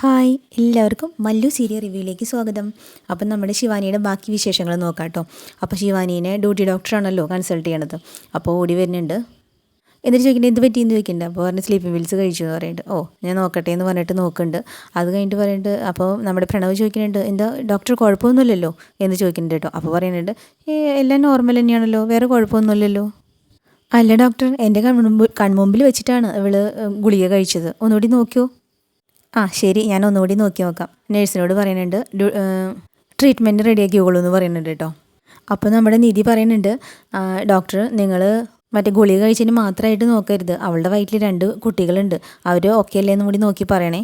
Hi എല്ലാവർക്കും Mallu serial റിവ്യൂയിലേക്ക് സ്വാഗതം. അപ്പം നമ്മുടെ ശിവാനിയുടെ ബാക്കി വിശേഷങ്ങൾ നോക്കാം കേട്ടോ അപ്പോൾ ശിവാനീനെ ഡ്യൂട്ടി ഡോക്ടറാണല്ലോ കൺസൾട്ട് ചെയ്യണത്. അപ്പോൾ ഓടി വരുന്നുണ്ട്. എന്നിട്ട് ചോദിക്കേണ്ടത് എന്ത് പറ്റിയെന്ന് ചോദിക്കുന്നുണ്ട്. അപ്പോൾ പറഞ്ഞ് സ്ലീപ്പിംഗ് പിൽസ് കഴിച്ചു എന്ന് പറയുന്നുണ്ട്. ഓ ഞാൻ നോക്കട്ടെ എന്ന് പറഞ്ഞിട്ട് നോക്കുന്നുണ്ട്. അത് കഴിഞ്ഞിട്ട് പറയുന്നുണ്ട് അപ്പോൾ നമ്മുടെ പ്രണവ് ചോദിക്കുന്നുണ്ട് എന്താ ഡോക്ടർ കുഴപ്പമൊന്നുമില്ലല്ലോ? എന്ന് ചോദിക്കുന്നുണ്ട് കേട്ടോ. അപ്പോൾ പറയുന്നുണ്ട് എല്ലാം നോർമൽ തന്നെയാണല്ലോ വേറെ കുഴപ്പമൊന്നുമില്ലല്ലോ? അല്ല ഡോക്ടർ എന്റെ കൺമുമ്പ് കൺമുമ്പിൽ വെച്ചിട്ടാണ് ഇവൾ ഗുളിക കഴിച്ചത്. ഒന്നുകൂടി നോക്കിയോ? ആ ശരി ഞാൻ ഒന്നുകൂടി നോക്കി നോക്കാം. നേഴ്സിനോട് പറയുന്നുണ്ട് ട്രീറ്റ്മെന്റ് റെഡിയാക്കിയോളൂ എന്ന് പറയുന്നുണ്ട് കേട്ടോ. അപ്പോൾ നമ്മുടെ നിധി പറയുന്നുണ്ട് ഡോക്ടർ നിങ്ങൾ മറ്റേ ഗുളിക കഴിച്ചതിന് മാത്രമായിട്ട് നോക്കരുത്. അവളുടെ വയറ്റിൽ രണ്ട് കുട്ടികളുണ്ട്. അവർ ഓക്കെ അല്ലേ എന്നും കൂടി നോക്കി പറയണേ.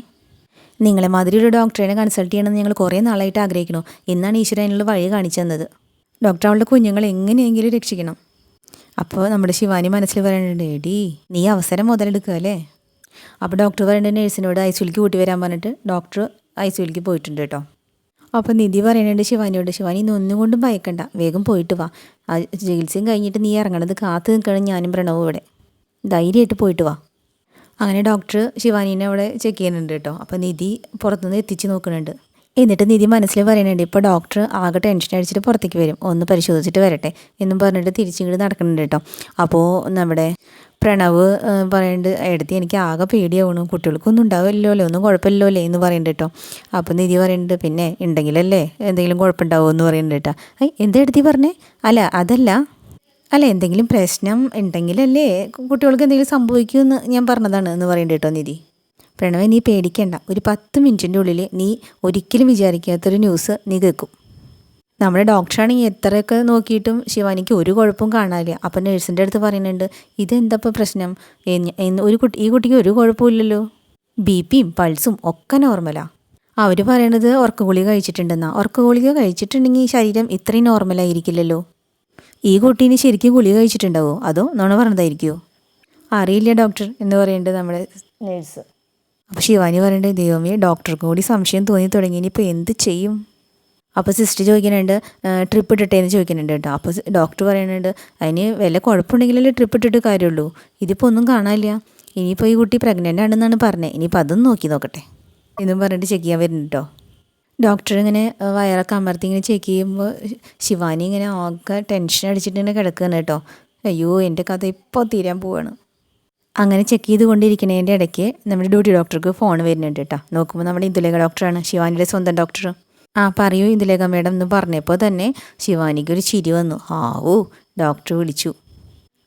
നിങ്ങളെ മാതിരി ഒരു ഡോക്ടറിനെ കൺസൾട്ട് ചെയ്യണമെന്ന് ഞങ്ങൾ കുറേ നാളായിട്ട് ആഗ്രഹിക്കുന്നു. ഇന്നാണ് ഈശ്വരൻ അതിനുള്ള വഴി കാണിച്ചു തന്നത്. ഡോക്ടർ അവളുടെ കുഞ്ഞുങ്ങളെ എങ്ങനെയെങ്കിലും രക്ഷിക്കണം. അപ്പോൾ നമ്മുടെ ശിവാനി മനസ്സിൽ പറയുന്നുണ്ട് എടി നീ അവസരം മുതലെടുക്കുക അല്ലേ? അപ്പോൾ ഡോക്ടർ പറയുന്നത് നേഴ്സിനോട് ഐ സിയിലേക്ക് കൂട്ടി വരാൻ പറഞ്ഞിട്ട് ഡോക്ടർ ഐ സിയിലേക്ക് പോയിട്ടുണ്ട് കേട്ടോ. അപ്പോൾ നിധി പറയുന്നുണ്ട് ശിവാനിയോട് ശിവാനി ഇന്ന് ഒന്നും കൊണ്ടും ഭയക്കണ്ട. വേഗം പോയിട്ട് വാ. ആ ചികിത്സയും കഴിഞ്ഞിട്ട് നീ ഇറങ്ങണത് കാത്തു നിൽക്കണം. ഞാനും പ്രണവും ഇവിടെ. ധൈര്യമായിട്ട് പോയിട്ട് വാ. അങ്ങനെ ഡോക്ടർ ശിവാനീനെ അവിടെ ചെക്ക് ചെയ്യുന്നുണ്ട് കേട്ടോ. അപ്പോൾ നിധി പുറത്തുനിന്ന് എത്തിച്ച് നോക്കുന്നുണ്ട്. എന്നിട്ട് നിധി മനസ്സിൽ പറയുന്നുണ്ട് ഇപ്പോൾ ഡോക്ടർ ആകെ ടെൻഷൻ അടിച്ചിട്ട് പുറത്തേക്ക് വരും. ഒന്ന് പരിശോധിച്ചിട്ട് വരട്ടെ. എന്നും പറഞ്ഞിട്ട് തിരിച്ചിങ്ങോട്ട് നടക്കുന്നുണ്ട് കേട്ടോ. അപ്പോൾ നമ്മുടെ പ്രണവ് പറയേണ്ട എടുത്തി എനിക്ക് ആകെ പേടിയാവണു. കുട്ടികൾക്കൊന്നും ഉണ്ടാവില്ലല്ലോ ഒന്നും കുഴപ്പമില്ലല്ലോ എന്ന് പറയുന്നുണ്ട് കേട്ടോ അപ്പോൾ നിധി പറയുന്നുണ്ട് പിന്നെ ഉണ്ടെങ്കിലല്ലേ എന്തെങ്കിലും കുഴപ്പമുണ്ടാവുമോ എന്ന് പറയുന്നുണ്ട് കേട്ടോ ഐ എന്താ എടുത്തി പറഞ്ഞേ? അല്ല അതല്ല. അല്ല എന്തെങ്കിലും പ്രശ്നം ഉണ്ടെങ്കിലല്ലേ കുട്ടികൾക്ക് എന്തെങ്കിലും സംഭവിക്കുമെന്ന് ഞാൻ പറഞ്ഞതാണ് എന്ന് പറയുന്നുണ്ട് കേട്ടോ നിധി. പ്രണവ് നീ പേടിക്കേണ്ട. ഒരു പത്ത് മിനിറ്റിന്റെ ഉള്ളിൽ നീ ഒരിക്കലും വിചാരിക്കാത്തൊരു ന്യൂസ് നീ കേൾക്കും നമ്മുടെ ഡോക്ടറാണെങ്കിൽ എത്രയൊക്കെ നോക്കിയിട്ടും ശിവാനിക്ക് ഒരു കുഴപ്പവും കാണാനില്ല. അപ്പം നേഴ്സിന്റെ അടുത്ത് പറയുന്നുണ്ട് ഇതെന്താ ഇപ്പോൾ പ്രശ്നം ഒരു കുട്ടി ഈ കുട്ടിക്ക് ഒരു കുഴപ്പമില്ലല്ലോ ബി പിയും പൾസും ഒക്കെ നോർമലാ. അവർ പറയണത് ഉറക്ക ഗുളിക കഴിച്ചിട്ടുണ്ടെന്നാ. ഉറക്ക ഗുളിക കഴിച്ചിട്ടുണ്ടെങ്കിൽ ശരീരം ഇത്രയും നോർമലായിരിക്കില്ലല്ലോ. ഈ കുട്ടീന് ശരിക്കും ഗുളിക കഴിച്ചിട്ടുണ്ടാവോ? അതോ നുണ പറഞ്ഞതായിരിക്കുമോ അറിയില്ല ഡോക്ടർ എന്ന് പറയുന്നുണ്ട് നമ്മുടെ നേഴ്സ്. അപ്പോൾ ശിവാനി പറയേണ്ടത് ദൈവമേ ഡോക്ടർക്ക് കൂടി സംശയം തോന്നി തുടങ്ങി ഇനിയിപ്പോൾ എന്ത് ചെയ്യും? അപ്പോൾ സിസ്റ്റർ ചോദിക്കുന്നുണ്ട് ട്രിപ്പ് ഇട്ടിട്ടേന്ന് ചോദിക്കുന്നുണ്ട് കേട്ടോ. അപ്പോൾ ഡോക്ടർ പറയുന്നുണ്ട് അതിന് വല്ല കുഴപ്പമുണ്ടെങ്കിലല്ലേ ട്രിപ്പ് ഇട്ടിട്ട് കാര്യമുള്ളൂ. ഇതിപ്പോൾ ഒന്നും കാണാനില്ല. ഇനിയിപ്പോൾ ഈ കുട്ടി പ്രഗ്നന്റ് ആണെന്നാണ് പറഞ്ഞത് ഇനിയിപ്പോൾ അതും നോക്കി നോക്കട്ടെ. എന്നും പറഞ്ഞിട്ട് ചെക്ക് ചെയ്യാൻ വരുന്നുണ്ട് കേട്ടോ ഡോക്ടർ ഇങ്ങനെ വയറൊക്കെ അമർത്തി ഇങ്ങനെ ചെക്ക് ചെയ്യുമ്പോൾ ശിവാനി ഇങ്ങനെ ആകെ ടെൻഷൻ അടിച്ചിട്ട് ഇങ്ങനെ കിടക്കുകയാണ് കേട്ടോ അയ്യോ എന്റെ കഥ ഇപ്പോൾ തീരാൻ പോവാണ്. അങ്ങനെ ചെക്ക് ചെയ്തുകൊണ്ടിരിക്കുന്നതിന്റെ ഇടയ്ക്ക് നമ്മുടെ ഡ്യൂട്ടി ഡോക്ടർക്ക് ഫോൺ വരുന്നുണ്ട് കേട്ടോ നോക്കുമ്പോൾ നമ്മുടെ ഇന്ദുലേഖ ഡോക്ടറാണ് ശിവാനിയുടെ സ്വന്തം ഡോക്ടർ ആ പറയൂ ഇന്ദുലേഖ മേഡം എന്ന് പറഞ്ഞപ്പോൾ തന്നെ ശിവാനിക്ക് ഒരു ചിരി വന്നു. ആവൂ ഡോക്ടർ വിളിച്ചു.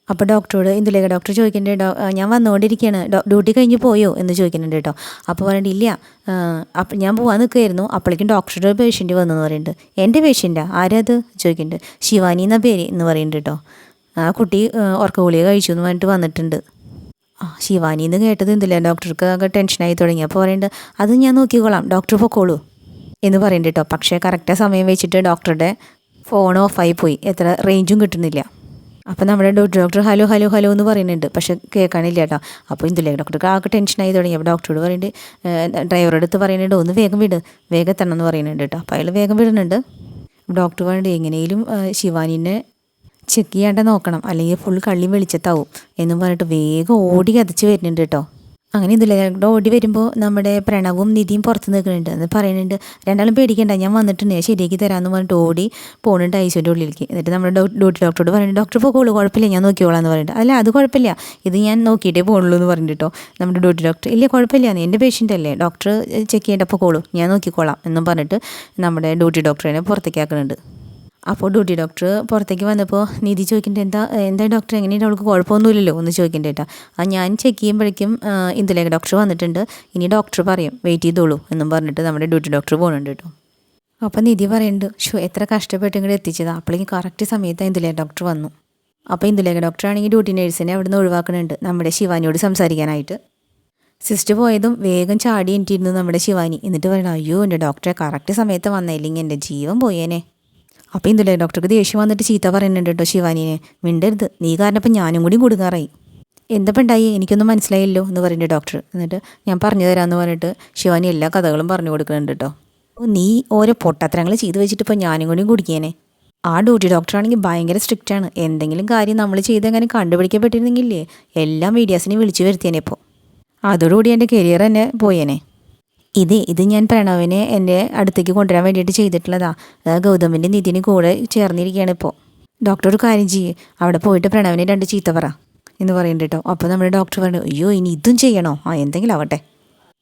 അപ്പോൾ ഡോക്ടറോട് ഇന്ദുലേഖ ഡോക്ടർ ചോദിക്കുന്നുണ്ട് ഡോ ഞാൻ വന്നുകൊണ്ടിരിക്കുകയാണ്. ഡ്യൂട്ടി കഴിഞ്ഞ് പോയോ? എന്ന് ചോദിക്കുന്നുണ്ട് കേട്ടോ. അപ്പോൾ പറയണ്ട ഇല്ല അപ്പം ഞാൻ പോകാൻ നിൽക്കുകയായിരുന്നു. അപ്പോഴേക്കും ഡോക്ടറുടെ പേഷ്യന്റ് വന്നു എന്ന് പറയുന്നുണ്ട്. എന്റെ പേഷ്യന്റാ ആരാ അത് ചോദിക്കുന്നുണ്ട്. ശിവാനി എന്ന പേര്? എന്ന് പറയുന്നുണ്ട് കേട്ടോ. ആ കുട്ടി ഉറക്ക ഗുളിക കഴിച്ചു എന്ന് പറഞ്ഞിട്ട് വന്നിട്ടുണ്ട്. ആ ശിവാനി എന്ന് കേട്ടത് എന്തില്ല ഡോക്ടർക്ക് ആകെ ടെൻഷനായി തുടങ്ങി. അപ്പോൾ പറയുന്നുണ്ട് അത് ഞാൻ നോക്കിക്കോളാം. ഡോക്ടർ പൊക്കോളൂ. എന്ന് പറയുന്നുണ്ട് കേട്ടോ പക്ഷേ കറക്റ്റ് സമയം വെച്ചിട്ട് ഡോക്ടറുടെ ഫോൺ ഓഫായി പോയി. എത്ര റേഞ്ചും കിട്ടുന്നില്ല. അപ്പോൾ നമ്മുടെ ഡോക്ടർ ഹലോ ഹലോ ഹലോ എന്ന് പറയുന്നുണ്ട്. പക്ഷെ കേൾക്കാനില്ല കേട്ടോ അപ്പോൾ ഇന്ദുലേഖ ഡോക്ടർക്ക് ആകെ ടെൻഷനായി തുടങ്ങി. അപ്പോൾ ഡോക്ടറോട് പറയുന്നുണ്ട് ഡ്രൈവറുടെ അടുത്ത് പറയുന്നുണ്ട് ഒന്ന് വേഗം വിട്. വേഗം എത്തണം എന്ന് പറയുന്നുണ്ട് കേട്ടോ അപ്പോൾ അയാൾ വേഗം വിടുന്നുണ്ട്. ഡോക്ടർ പറയുന്നുണ്ട് എങ്ങനെയും ശിവാനിനെ ചെക്ക് ചെയ്യാണ്ട് നോക്കണം. അല്ലെങ്കിൽ ഫുൾ കള്ളി വെളിച്ചത്താവും എന്നും പറഞ്ഞിട്ട് വേഗം ഓടി കതച്ച് വരുന്നുണ്ട് കേട്ടോ അങ്ങനെ ഇതില്ല ഓടി വരുമ്പോൾ നമ്മുടെ പ്രണവും നിധിയും പുറത്ത് നിൽക്കുന്നുണ്ട്. എന്ന് പറയുന്നുണ്ട് രണ്ടാളും പേടിക്കണ്ട ഞാൻ വന്നിട്ടുണ്ട് ശരിയാക്കി തരാമെന്ന് പറഞ്ഞിട്ട് ഓടി പോകുന്നുണ്ട് ഐസിന്റെ ഉള്ളിലേക്ക്. എന്നിട്ട് നമ്മുടെ ഡ്യൂട്ടി ഡോക്ടറോട് പറയുന്നുണ്ട് ഡോക്ടർ പോകുള്ളൂ കുഴപ്പമില്ല ഞാൻ നോക്കിക്കോളാം എന്ന് പറഞ്ഞിട്ട്. അല്ല അത് കുഴപ്പമില്ല. ഇത് ഞാൻ നോക്കിയിട്ടേ പോകുള്ളൂ എന്ന് പറഞ്ഞിട്ട്? നമ്മുടെ ഡ്യൂട്ടി ഡോക്ടർ ഇല്ല കുഴപ്പമില്ല നീ എന്റെ പേഷ്യന്റ് അല്ലേ? ഡോക്ടർ ചെക്ക് ചെയ്യേണ്ട പോകോളൂ ഞാൻ നോക്കിക്കോളാം എന്നും പറഞ്ഞിട്ട് നമ്മുടെ ഡ്യൂട്ടി ഡോക്ടറിനെ പുറത്തേക്ക് ആക്കുന്നുണ്ട്. അപ്പോൾ ഡ്യൂട്ടി ഡോക്ടർ പുറത്തേക്ക് വന്നപ്പോൾ നിധി ചോദിക്കേണ്ട എന്താ എന്താ ഡോക്ടർ എങ്ങനെയുണ്ട്? അവൾക്ക് കുഴപ്പമൊന്നുമില്ലല്ലോ ഒന്ന് ചോദിക്കേണ്ട കേട്ടോ ആ ഞാൻ ചെക്ക് ചെയ്യുമ്പോഴേക്കും ഇന്ദുലേഖ ഡോക്ടർ വന്നിട്ടുണ്ട്. ഇനി ഡോക്ടർ പറയും വെയിറ്റ് ചെയ്തോളൂ എന്നും പറഞ്ഞിട്ട് നമ്മുടെ ഡ്യൂട്ടി ഡോക്ടർ പോകുന്നുണ്ട് കേട്ടോ. അപ്പോൾ നിധി പറയുന്നുണ്ട് ഷോ എത്ര കഷ്ടപ്പെട്ട് ഇങ്ങോട്ട് എത്തിച്ചത്. അപ്പോഴേക്കും കറക്റ്റ് സമയത്ത് ഇന്ദുലേഖ ഡോക്ടർ വന്നു. അപ്പോൾ ഇന്ദുലേഖ ഡോക്ടർ ആണെങ്കിൽ ഡ്യൂട്ടി നേഴ്സിനെ അവിടെ നിന്ന് ഒഴിവാക്കുന്നുണ്ട് നമ്മുടെ ശിവാനിയോട് സംസാരിക്കാനായിട്ട്. സിസ്റ്റർ പോയതും വേഗം ചാടി എനിട്ടിരുന്നു നമ്മുടെ ശിവാനി. എന്നിട്ട് പറയണം അയ്യോ എന്റെ ഡോക്ടറെ കറക്റ്റ് സമയത്ത് വന്നില്ലെങ്കിൽ എന്റെ ജീവൻ പോയേനെ. അപ്പോൾ ഇന്ദുലേ ഡോക്ടർക്ക് ദേഷ്യം വന്നിട്ട് ചീത്ത പറയുന്നുണ്ട് കേട്ടോ ശിവാനിനെ മിണ്ടരുത്. നീ കാരണം ഇപ്പം ഞാനും കൂടി കൊടുക്കാറായി എന്തപ്പം ഉണ്ടായി എനിക്കൊന്നും മനസ്സിലായില്ലോ എന്ന് പറയുന്നുണ്ട് ഡോക്ടർ എന്നിട്ട് ഞാൻ പറഞ്ഞു തരാമെന്ന് പറഞ്ഞിട്ട് ശിവാനി എല്ലാ കഥകളും പറഞ്ഞു കൊടുക്കുന്നുണ്ട് കേട്ടോ നീ ഓരോ പൊട്ടത്തരങ്ങൾ ചെയ്ത് വെച്ചിട്ട് ഇപ്പോൾ ഞാനും കൂടി കുടിക്കേനെ ആ ഡ്യൂട്ടി ഡോക്ടറാണെങ്കിൽ ഭയങ്കര സ്ട്രിക്റ്റ് ആണ്. എന്തെങ്കിലും കാര്യം നമ്മൾ ചെയ്തെങ്ങനെ കണ്ടുപിടിക്കപ്പെട്ടിരുന്നെങ്കിലേ എല്ലാ മീഡിയാസിനെയും വിളിച്ചു വരുത്തിയേനെ ഇപ്പോൾ അതോടുകൂടി എന്റെ കരിയർ തന്നെ പോയേനെ. ഇതേ ഇത് ഞാൻ പ്രണവിനെ എന്റെ അടുത്തേക്ക് കൊണ്ടുവരാൻ വേണ്ടിയിട്ട് ചെയ്തിട്ടുള്ളതാ. ഗൗതമിന്റെ നിധിന് കൂടെ ചേർന്നിരിക്കുകയാണ് ഇപ്പോൾ ഡോക്ടർ ഒരു കാര്യം ചെയ്യേ. അവിടെ പോയിട്ട് പ്രണവിനെ രണ്ട് ചീത്ത പറ എന്ന് പറയുന്നുണ്ട് കേട്ടോ. അപ്പോൾ നമ്മുടെ ഡോക്ടർ പറഞ്ഞു അയ്യോ ഇനി ഇതും ചെയ്യണോ? ആ എന്തെങ്കിലും ആവട്ടെ.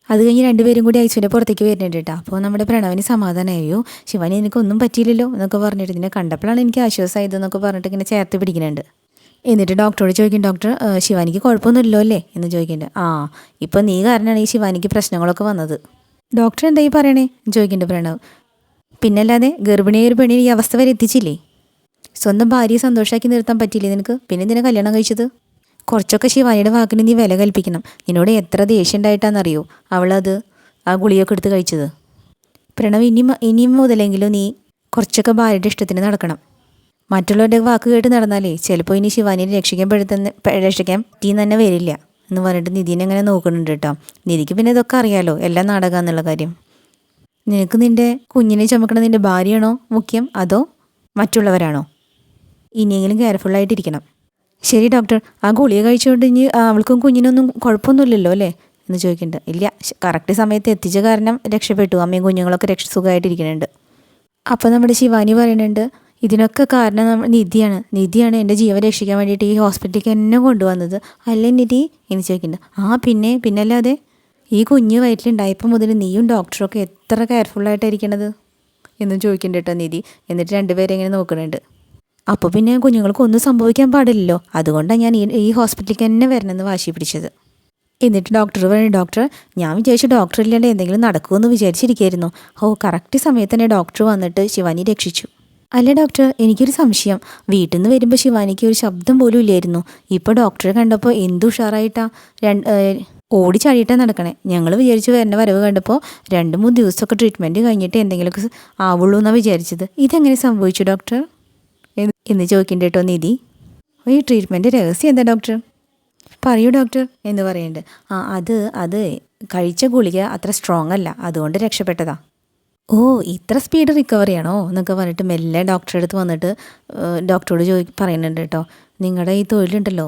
അത് കഴിഞ്ഞ് രണ്ടുപേരും കൂടി ഐശ്വര്യ പുറത്തേക്ക് വരുന്നുണ്ട് കേട്ടോ. അപ്പോൾ നമ്മുടെ പ്രണവിന് സമാധാനമായോ ശിവാനി എനിക്കൊന്നും പറ്റിയില്ലല്ലോ എന്നൊക്കെ പറഞ്ഞിട്ട് ഇതിനെ കണ്ടപ്പോഴാണ് എനിക്ക് ആശ്വാസമായത് എന്നൊക്കെ പറഞ്ഞിട്ട് ഇങ്ങനെ ചേർത്ത് പിടിക്കുന്നുണ്ട്. എന്നിട്ട് ഡോക്ടറോട് ചോദിക്കും ഡോക്ടർ ശിവാനിക്ക് കുഴപ്പമൊന്നുമില്ലല്ലോ അല്ലേ? എന്ന് ചോദിക്കുന്നുണ്ട്. ആ ഇപ്പം നീ കാരണമാണ് ഈ ശിവാനിക്ക് പ്രശ്നങ്ങളൊക്കെ വന്നത്. ഡോക്ടർ എന്താ ഈ പറയണേ? ജോയിക്കിന്റെ പ്രണവ്. പിന്നല്ലാതെ ഗർഭിണിയായ ഒരു പെണ്ണിന് ഈ അവസ്ഥ വരെ എത്തിച്ചില്ലേ? സ്വന്തം ഭാര്യയെ സന്തോഷമാക്കി നിർത്താൻ പറ്റിയില്ലേ നിനക്ക്? പിന്നെ നിന്നെ കല്യാണം കഴിച്ചത്? കുറച്ചൊക്കെ ശിവാനിയുടെ വാക്കിന് നീ വില കൽപ്പിക്കണം. നിന്നോട് എത്ര ദേഷ്യം ഉണ്ടായിട്ടാണെന്നറിയോ അവളത് ആ ഗുളിയൊക്കെ എടുത്ത് കഴിച്ചത്. പ്രണവ് ഇനി ഇനിയും മുതലെങ്കിലും നീ കുറച്ചൊക്കെ ഭാര്യയുടെ ഇഷ്ടത്തിന് നടക്കണം. മറ്റുള്ളവരുടെ വാക്ക് കേട്ട് നടന്നാലേ ചിലപ്പോൾ ഇനി ശിവാനിയെ രക്ഷിക്കാൻ പെടുത്തുന്ന രക്ഷിക്കാൻ പറ്റിയെന്ന് തന്നെ വരില്ല. എന്ന് പറഞ്ഞിട്ട് നിധിനെ അങ്ങനെ നോക്കുന്നുണ്ട് കേട്ടോ. നിധിക്ക് പിന്നെ ഇതൊക്കെ അറിയാലോ എല്ലാ നാടകം എന്നുള്ള കാര്യം. നിനക്ക് നിന്റെ കുഞ്ഞിനെ ചുമക്കണ നിന്റെ ഭാര്യയാണോ മുഖ്യം? അതോ മറ്റുള്ളവരാണോ? ഇനിയെങ്കിലും കെയർഫുള്ളായിട്ടിരിക്കണം ശരി ഡോക്ടർ ആ ഗുളിക കഴിച്ചുകൊണ്ട് ഇനി അവൾക്കും കുഞ്ഞിനൊന്നും കുഴപ്പമൊന്നുമില്ലല്ലോ അല്ലേ? എന്ന് ചോദിക്കുന്നുണ്ട്. ഇല്ല കറക്റ്റ് സമയത്ത് എത്തിച്ച കാരണം രക്ഷപ്പെട്ടു. അമ്മയും കുഞ്ഞുങ്ങളൊക്കെ രക്ഷ സുഖമായിട്ടിരിക്കുന്നുണ്ട്. അപ്പോൾ നമ്മുടെ ശിവാനി പറയുന്നുണ്ട് ഇതിനൊക്കെ കാരണം നിധിയാണ്. നിധിയാണ് എന്റെ ജീവൻ രക്ഷിക്കാൻ വേണ്ടിയിട്ട് ഈ ഹോസ്പിറ്റലിലേക്ക് എന്നെ കൊണ്ടുവന്നത്. അല്ലേ നിധി? എന്ന് ചോദിക്കുന്നുണ്ട് ആ പിന്നെ പിന്നല്ലാതെ? ഈ കുഞ്ഞ് വയറ്റിലുണ്ടായപ്പോൾ മുതൽ നീയും ഡോക്ടറൊക്കെ എത്ര കെയർഫുള്ളായിട്ടായിരിക്കണത് എന്നും ചോദിക്കുന്നുണ്ട് കേട്ടോ നിധി. എന്നിട്ട് രണ്ടുപേരെ ഇങ്ങനെ നോക്കുന്നുണ്ട്. അപ്പോൾ പിന്നെ കുഞ്ഞുങ്ങൾക്ക് ഒന്നും സംഭവിക്കാൻ പാടില്ലല്ലോ. അതുകൊണ്ടാണ് ഞാൻ ഈ ഈ ഹോസ്പിറ്റലിലേക്ക് തന്നെ വരണമെന്ന് വാശി പിടിച്ചത്. എന്നിട്ട് ഡോക്ടർ പറഞ്ഞു ഡോക്ടർ ഞാൻ വിചാരിച്ചു ഡോക്ടർ ഇല്ലാണ്ട് എന്തെങ്കിലും നടക്കുമെന്ന് വിചാരിച്ചിരിക്കുകയായിരുന്നു ഓ കറക്റ്റ് സമയത്ത് തന്നെ ഡോക്ടർ വന്നിട്ട് ശിവാനി രക്ഷിച്ചു. അല്ല ഡോക്ടർ എനിക്കൊരു സംശയം. വീട്ടിൽ നിന്ന് വരുമ്പോൾ ശിവാനിക്ക് ഒരു ശബ്ദം പോലും ഇല്ലായിരുന്നു. ഇപ്പോൾ ഡോക്ടറെ കണ്ടപ്പോൾ എന്ത് ഉഷാറായിട്ടാ? രണ്ട് ഓടി ചാടിയിട്ടാ നടക്കണേ. ഞങ്ങൾ വിചാരിച്ചു വരേണ്ട വരവ് കണ്ടപ്പോൾ രണ്ട് മൂന്ന് ദിവസമൊക്കെ ട്രീറ്റ്മെന്റ് കഴിഞ്ഞിട്ട് എന്തെങ്കിലുമൊക്കെ ആവുള്ളൂ എന്നാണ് വിചാരിച്ചത്. ഇതെങ്ങനെ സംഭവിച്ചു ഡോക്ടർ എന്ന് എന്ന് ചോദിക്കണ്ട കേട്ടോ നിധി. ഈ ട്രീറ്റ്മെന്റ് രഹസ്യം എന്താ ഡോക്ടർ പറയൂ ഡോക്ടർ എന്ന് പറയുന്നുണ്ട് ആ അത് അത് കഴിച്ച ഗുളിക അത്ര സ്ട്രോങ് അല്ല. അതുകൊണ്ട് രക്ഷപ്പെട്ടതാ. ഓ ഇത്ര സ്പീഡ് റിക്കവറി ആണോ? എന്നൊക്കെ പറഞ്ഞിട്ട് മെല്ലെ ഡോക്ടറെ അടുത്ത് വന്നിട്ട് ഡോക്ടറോട് ചോദി പറയുന്നുണ്ട് കേട്ടോ നിങ്ങളുടെ ഈ തൊഴിലുണ്ടല്ലോ.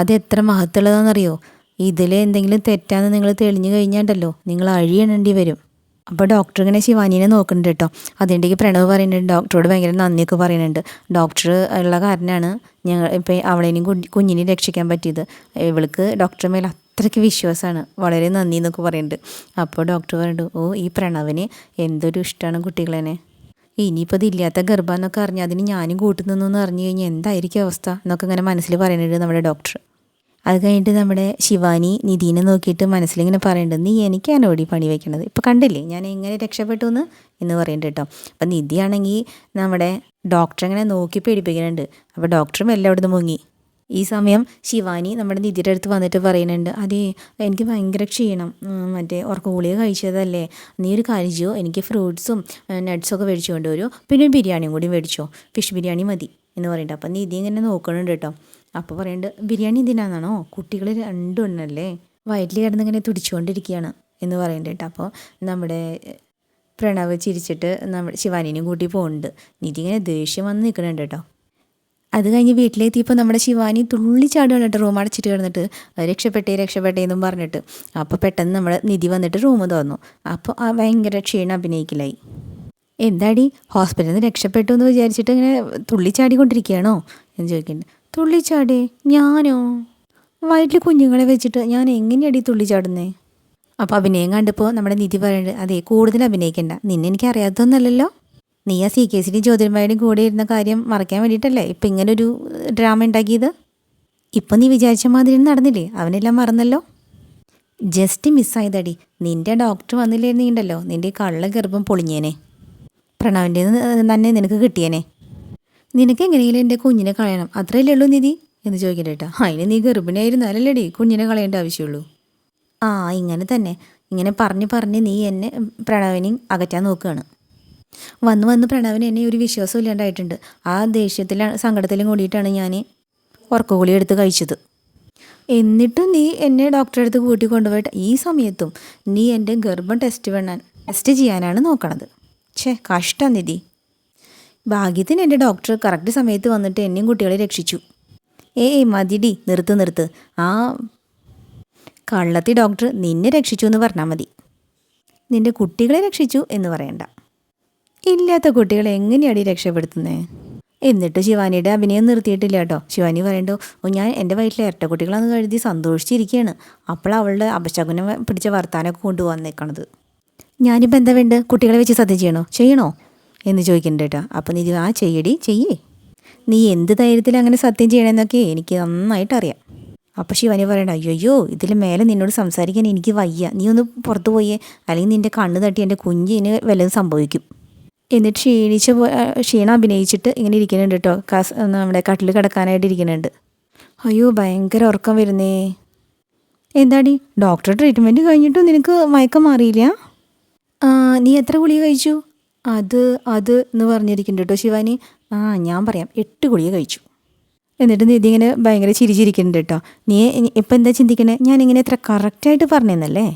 അത് എത്ര മഹത്തുള്ളതാണെന്നറിയോ ഇതിൽ എന്തെങ്കിലും തെറ്റാന്ന് നിങ്ങൾ തെളിഞ്ഞു കഴിഞ്ഞാണ്ടല്ലോ നിങ്ങൾ അഴിയണേണ്ടി വരും. അപ്പോൾ ഡോക്ടർ ഇങ്ങനെ ശിവാനിനെ നോക്കുന്നുണ്ട് കേട്ടോ അതിന്റെക്ക് പ്രണവ് പറയുന്നുണ്ട് ഡോക്ടറോട് ഭയങ്കര നന്ദിയൊക്കെ പറയുന്നുണ്ട്. ഡോക്ടർ ഉള്ള കാരനാണ് ഞങ്ങൾ ഇപ്പം അവളേനെയും കുഞ്ഞ് കുഞ്ഞിനെയും രക്ഷിക്കാൻ പറ്റിയത്. ഇവൾക്ക് ഡോക്ടറെ മേൽ അത്രയ്ക്ക് വിശ്വാസമാണ്. വളരെ നന്ദി എന്നൊക്കെ പറയുന്നുണ്ട് അപ്പോൾ ഡോക്ടർ പറഞ്ഞു ഓ ഈ പ്രണവിന് എന്തൊരു ഇഷ്ടമാണ് കുട്ടികളെന്നെ. ഇനിയിപ്പോൾ ഇതില്ലാത്ത ഗർഭം എന്നൊക്കെ അറിഞ്ഞാൽ അതിന് ഞാനും കൂട്ടുന്നു എന്ന് അറിഞ്ഞു കഴിഞ്ഞാൽ എന്തായിരിക്കും അവസ്ഥ? എന്നൊക്കെ ഇങ്ങനെ മനസ്സിൽ പറയുന്നുണ്ട് നമ്മുടെ ഡോക്ടർ അത് കഴിഞ്ഞിട്ട് നമ്മുടെ ശിവാനി നിധീനെ നോക്കിയിട്ട് മനസ്സിലിങ്ങനെ പറയുന്നുണ്ട് നീ എനിക്കാണ് ഓടി പണി വയ്ക്കണത് ഇപ്പോൾ കണ്ടില്ലേ ഞാൻ എങ്ങനെ രക്ഷപ്പെട്ടു എന്ന്? എന്ന് പറയുന്നുണ്ട് കേട്ടോ. അപ്പം നിധിയാണെങ്കിൽ നമ്മുടെ ഡോക്ടറെ ഇങ്ങനെ നോക്കി പേടിപ്പിക്കുന്നുണ്ട് അപ്പോൾ ഡോക്ടറും എല്ലാം അവിടുന്ന് മുങ്ങി. ഈ സമയം ശിവാനി നമ്മുടെ നിധിയുടെ അടുത്ത് വന്നിട്ട് പറയുന്നുണ്ട് അതെ എനിക്ക് ഭയങ്കര ക്ഷീണം. മറ്റേ ഉറക്ക ഗുളിക കഴിച്ചതല്ലേ? നീ ഒരു കാര്യം ചെയ്യോ എനിക്ക് ഫ്രൂട്ട്സും നട്ട്സും ഒക്കെ മേടിച്ചു കൊണ്ടുവരുമോ പിന്നെ ഒരു ബിരിയാണിയും കൂടി മേടിച്ചോ. ഫിഷ് ബിരിയാണി മതി എന്ന് പറയുന്നുണ്ട്. അപ്പം നിധി ഇങ്ങനെ നോക്കണുണ്ട് കേട്ടോ. അപ്പോൾ പറയുന്നുണ്ട് ബിരിയാണി എന്തിനാണെന്നാണോ കുട്ടികൾ രണ്ടും എണ്ണല്ലേ വയറ്റിൽ കിടന്ന് ഇങ്ങനെ തുടിച്ചുകൊണ്ടിരിക്കുകയാണ് എന്ന് പറയുന്നുണ്ട് കേട്ടോ. അപ്പോൾ നമ്മുടെ പ്രണവ് ചിരിച്ചിട്ട് നമ്മുടെ ശിവാനിനെയും കൂട്ടി പോകുന്നുണ്ട്. നിധി ഇങ്ങനെ ദേഷ്യം വന്ന് നിൽക്കണുണ്ട് കേട്ടോ. അത് കഴിഞ്ഞ് വീട്ടിലെത്തിയപ്പോൾ നമ്മുടെ ശിവാനി തുള്ളി ചാടുകയാണ് കേട്ടോ. റൂം അടച്ചിട്ട് കിടന്നിട്ട്. രക്ഷപ്പെട്ടേ രക്ഷപ്പെട്ടേ എന്നും പറഞ്ഞിട്ട്. അപ്പോൾ പെട്ടെന്ന് നമ്മൾ നിധി വന്നിട്ട് റൂം തുറന്നു. അപ്പോൾ ആ ഭയങ്കര ക്ഷീണം അഭിനയിക്കലായി. എന്താടി? ഹോസ്പിറ്റലിൽ നിന്ന് രക്ഷപ്പെട്ടു എന്ന് വിചാരിച്ചിട്ട് ഇങ്ങനെ തുള്ളിച്ചാടിക്കൊണ്ടിരിക്കുകയാണോ എന്ന് ചോദിക്കുന്നുണ്ട്. തുള്ളിച്ചാടേ ഞാനോ? വയറ്റിൽ കുഞ്ഞുങ്ങളെ വെച്ചിട്ട് ഞാൻ എങ്ങനെയാടി തുള്ളിച്ചാടുന്നേ അപ്പോൾ അഭിനയം കണ്ടപ്പോൾ നമ്മുടെ നിധി പറയുന്നത് അതെ കൂടുതൽ അഭിനയിക്കണ്ട. നിന്നെ എനിക്ക് നീ ആ സി കെ സിന്റെയും ജ്യോതിർമയുടെയും കൂടെ ഇരുന്ന കാര്യം മറയ്ക്കാൻ വേണ്ടിയിട്ടല്ലേ? ഇപ്പം ഒരു ഡ്രാമ ഉണ്ടാക്കിയത്? ഇപ്പം നീ വിചാരിച്ച മാതിരി നടന്നില്ലേ? അവനെല്ലാം മറന്നല്ലോ? ജസ്റ്റ് മിസ്സായതടി നിന്റെ ഡോക്ടർ വന്നില്ലായിരുന്നെങ്കിണ്ടല്ലോ നിന്റെ ഈ കള്ള ഗർഭം പൊളിഞ്ഞേനെ. പ്രണവിന്റെ തന്നെ നിനക്ക് കിട്ടിയേനെ. നിനക്ക് എങ്ങനെയെങ്കിലും എന്റെ കുഞ്ഞിനെ കളയണം. അത്രയല്ലേ ഉള്ളൂ നിധി? എന്ന് ചോദിക്കട്ടെ കേട്ടോ അതിന് നീ ഗർഭിണിയായിരുന്നാലല്ലേടി കുഞ്ഞിനെ കളയേണ്ട ആവശ്യമുള്ളൂ. ആ ഇങ്ങനെ തന്നെ. ഇങ്ങനെ പറഞ്ഞ് പറഞ്ഞ് നീ എന്നെ പ്രണവിനെയും അകറ്റാൻ നോക്കുകയാണ്. വന്ന് വന്ന് പ്രണവിന് എന്നെ ഒരു വിശ്വാസം ഇല്ലാണ്ടായിട്ടുണ്ട്. ആ ദേഷ്യത്തിലാണ് സങ്കടത്തിലും കൂടിയിട്ടാണ് ഞാൻ ഉറക്കഗുളി എടുത്ത് കഴിച്ചത്. എന്നിട്ടും നീ എന്നെ ഡോക്ടറെ അടുത്ത് കൂട്ടി കൊണ്ടുപോയിട്ട് ഈ സമയത്തും നീ എന്റെ ഗർഭം ടെസ്റ്റ് വേണാൻ ടെസ്റ്റ് ചെയ്യാനാണ് നോക്കണത്. ഛേ കഷ്ടം നിധി. ഭാഗ്യത്തിന് എന്റെ ഡോക്ടർ കറക്റ്റ് സമയത്ത് വന്നിട്ട് എന്നെയും കുട്ടികളെ രക്ഷിച്ചു. ഏയ് മതിടി നിർത്ത് നിർത്ത്. ആ കള്ളത്തി ഡോക്ടർ നിന്നെ രക്ഷിച്ചു എന്ന് പറഞ്ഞാൽ മതി. നിന്റെ കുട്ടികളെ രക്ഷിച്ചു എന്ന് പറയണ്ട. ഇല്ലാത്ത കുട്ടികളെ എങ്ങനെയാണ് രക്ഷപ്പെടുത്തുന്നത് എന്നിട്ട് ശിവാനിയുടെ അഭിനയം നിർത്തിയിട്ടില്ല കേട്ടോ. ശിവാനി പറയണ്ടോ ഞാൻ എന്റെ വയറ്റിലെ ഇരട്ട കുട്ടികളാന്ന് കരുതി സന്തോഷിച്ചിരിക്കുകയാണ്. അപ്പോൾ അവളുടെ അപശകുനം പിടിച്ച വർത്താനമൊക്കെ കൊണ്ടുവന്നേക്കണത്. ഞാനിപ്പോൾ എന്താ വേണ്ട? കുട്ടികളെ വെച്ച് സത്യം ചെയ്യണോ? ചെയ്യണോ? എന്ന് ചോദിക്കണ്ടേ കേട്ടോ. അപ്പോൾ നീ ആ ചെയ്യടി ചെയ്യേ. നീ എന്ത് ധൈര്യത്തിൽ അങ്ങനെ സത്യം ചെയ്യണമെന്നൊക്കെ എനിക്ക് നന്നായിട്ട് അറിയാം അപ്പോൾ ശിവാനി പറയണ്ട അയ്യോ ഇതിൽ മേലെ നിന്നോട് സംസാരിക്കാൻ എനിക്ക് വയ്യ. നീ ഒന്ന് പുറത്തു പോയേ. അല്ലെങ്കിൽ നിന്റെ കണ്ണ് തട്ടി എന്റെ കുഞ്ഞിന് വല്ലതും സംഭവിക്കും. എന്നിട്ട് ക്ഷീണിച്ച് ക്ഷീണം അഭിനയിച്ചിട്ട് ഇങ്ങനെ ഇരിക്കുന്നുണ്ട് കേട്ടോ കാസ് നമ്മുടെ കട്ടിൽ കിടക്കാനായിട്ട് ഇരിക്കുന്നുണ്ട്. അയ്യോ ഭയങ്കര ഉറക്കം വരുന്നേ. എന്താടി? ഡോക്ടർ ട്രീറ്റ്മെന്റ് കഴിഞ്ഞിട്ടും നിനക്ക് മയക്കം മാറിയില്ല? നീ എത്ര ഗുളിക കഴിച്ചു? അത് അത് എന്ന് പറഞ്ഞിരിക്കുന്നുണ്ട് കേട്ടോ ശിവാനി. ആ ഞാൻ പറയാം എട്ട് ഗുളിക കഴിച്ചു. എന്നിട്ട് നിധി ഇങ്ങനെ ഭയങ്കര ചിരിച്ചിരിക്കുന്നുണ്ട് കേട്ടോ നീ ഇപ്പം എന്താ ചിന്തിക്കണേ? ഞാനിങ്ങനെ എത്ര കറക്റ്റായിട്ട് പറഞ്ഞെന്നല്ലേ?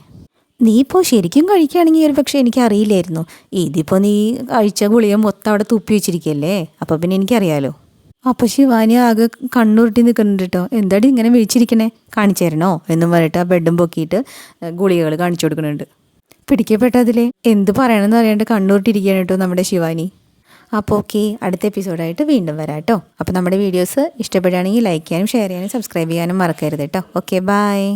നീ ഇപ്പോൾ ശരിക്കും കഴിക്കുകയാണെങ്കിൽ ഒരു പക്ഷേ എനിക്കറിയില്ലായിരുന്നു. ഇതിപ്പോൾ നീ കഴിച്ച ഗുളിക മൊത്തം അവിടെ തുപ്പി വെച്ചിരിക്കല്ലേ? അപ്പോൾ പിന്നെ എനിക്കറിയാലോ. അപ്പോൾ ശിവാനി ആകെ കണ്ണുരുട്ടി നിൽക്കുന്നുണ്ട് കേട്ടോ. എന്താടി ഇങ്ങനെ വിളിച്ചിരിക്കണേ? കാണിച്ചു തരണോ? എന്നും പറഞ്ഞിട്ട് ആ ബെഡും പൊക്കിയിട്ട് ഗുളികകൾ കാണിച്ചു കൊടുക്കുന്നുണ്ട്. പിടിക്കപ്പെട്ടതിലെ എന്ത് പറയണമെന്ന് അറിയാണ്ട് കണ്ണുരുട്ടിരിക്കുകയാണ് കേട്ടോ നമ്മുടെ ശിവാനി. അപ്പോൾ ഓക്കെ അടുത്ത എപ്പിസോഡായിട്ട് വീണ്ടും വരാം കേട്ടോ. അപ്പോൾ നമ്മുടെ വീഡിയോസ് ഇഷ്ടപ്പെടുകയാണെങ്കിൽ ലൈക്ക് ചെയ്യാനും ഷെയർ ചെയ്യാനും സബ്സ്ക്രൈബ് ചെയ്യാനും മറക്കരുത് കേട്ടോ. Okay bye